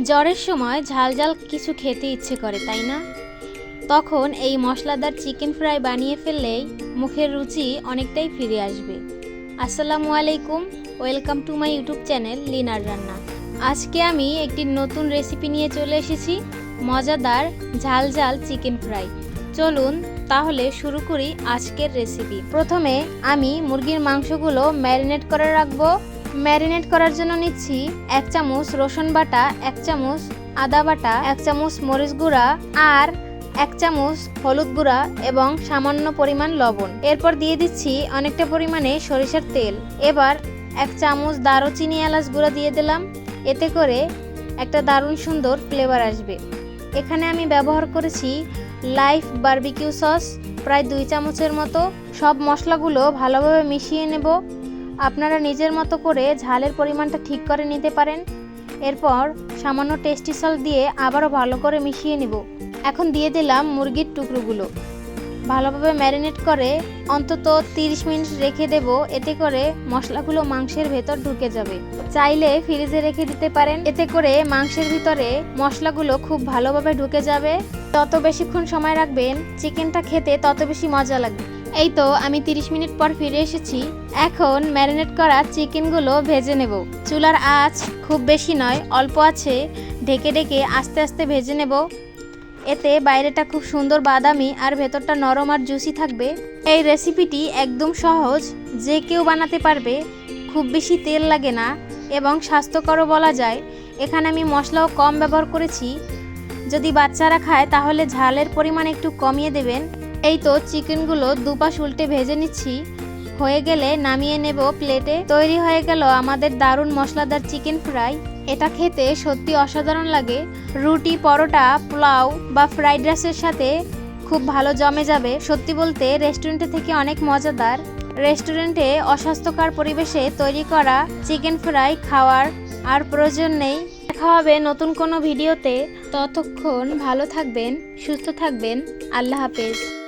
জ্বরের সময় ঝাল ঝাল কিছু খেতে ইচ্ছে করে, তাই না? তখন এই মশলাদার চিকেন ফ্রাই বানিয়ে ফেললেই মুখের রুচি অনেকটাই ফিরে আসবে। আসসালামু আলাইকুম, welcome to my YouTube channel liner রান্না। আজকে আমি একটি নতুন রেসিপি নিয়ে চলে এসেছি, মজাদার ঝাল ঝাল চিকেন ফ্রাই। চলুন তাহলে শুরু করি আজকের রেসিপি। প্রথমে আমি মুরগির মাংসগুলো ম্যারিনেট করে রাখব ম্যারিনেট করার জন্য নিচ্ছি এক চামচ রসুন বাটা, এক চামচ আদা বাটা, এক চামচ মরিচ গুঁড়া আর এক চামচ হলুদ গুঁড়া এবং সামান্য পরিমাণ লবণ। এরপর দিয়ে দিচ্ছি অনেকটা পরিমাণে সরিষার তেল। এবার এক চামচ দারুচিনি এলাচ গুঁড়া দিয়ে দিলাম। এতে করে একটা দারুণ সুন্দর ফ্লেভার আসবে। এখানে আমি ব্যবহার করেছি লাইফ বারবিকিউ সস প্রায় দুই চামচের মতো। সব মশলাগুলো ভালোভাবে মিশিয়ে নেব। আপনারা নিজের মতো করে ঝালের পরিমাণটা ঠিক করে নিতে পারেন। এরপর সামান্য টেস্টি সল দিয়ে আবারও ভালো করে মিশিয়ে নেব। এখন দিয়ে দিলাম মুরগির টুকরোগুলো। ভালোভাবে ম্যারিনেট করে অন্তত 30 মিনিট রেখে দেব। এতে করে মশলাগুলো মাংসের ভেতর ঢুকে যাবে। চাইলে ফ্রিজে রেখে দিতে পারেন। এতে করে মাংসের ভিতরে মশলাগুলো খুব ভালোভাবে ঢুকে যাবে। তত বেশিক্ষণ সময় রাখবেন চিকেনটা খেতে তত বেশি মজা লাগবে। এই তো, আমি 30 মিনিট পর ফিরে এসেছি। এখন ম্যারিনেট করা চিকেনগুলো ভেজে নেব। চুলার আঁচ খুব বেশি নয়, অল্প আছে। ঢেকে ঢেকে আস্তে আস্তে ভেজে নেব। এতে বাইরেটা খুব সুন্দর বাদামি আর ভেতরটা নরম আর জুসি থাকবে। এই রেসিপিটি একদম সহজ, যে কেউ বানাতে পারবে। খুব বেশি তেল লাগে না এবং স্বাস্থ্যকরও বলা যায়। এখানে আমি মশলাও কম ব্যবহার করেছি। যদি বাচ্চারা খায় তাহলে ঝালের পরিমাণ একটু কমিয়ে দেবেন। এই তো চিকেনগুলো দুপাশ উল্টে ভেজে নিচ্ছি। হয়ে গেলে নামিয়ে নেব প্লেটে। তৈরি হয়ে গেল আমাদের দারুণ মশলাদার চিকেন ফ্রাই। এটা খেতে সত্যি অসাধারণ লাগে। রুটি, পরোটা, পোলাও বা ফ্রাইড রাইসের সাথে খুব ভালো জমে যাবে। সত্যি বলতে রেস্টুরেন্টে থেকে অনেক মজাদার। রেস্টুরেন্টে অস্বাস্থ্যকর পরিবেশে তৈরি করা চিকেন ফ্রাই খাওয়ার আর প্রয়োজন নেই। দেখা হবে নতুন কোনো ভিডিওতে। ততক্ষণ ভালো থাকবেন, সুস্থ থাকবেন। আল্লাহ হাফেজ।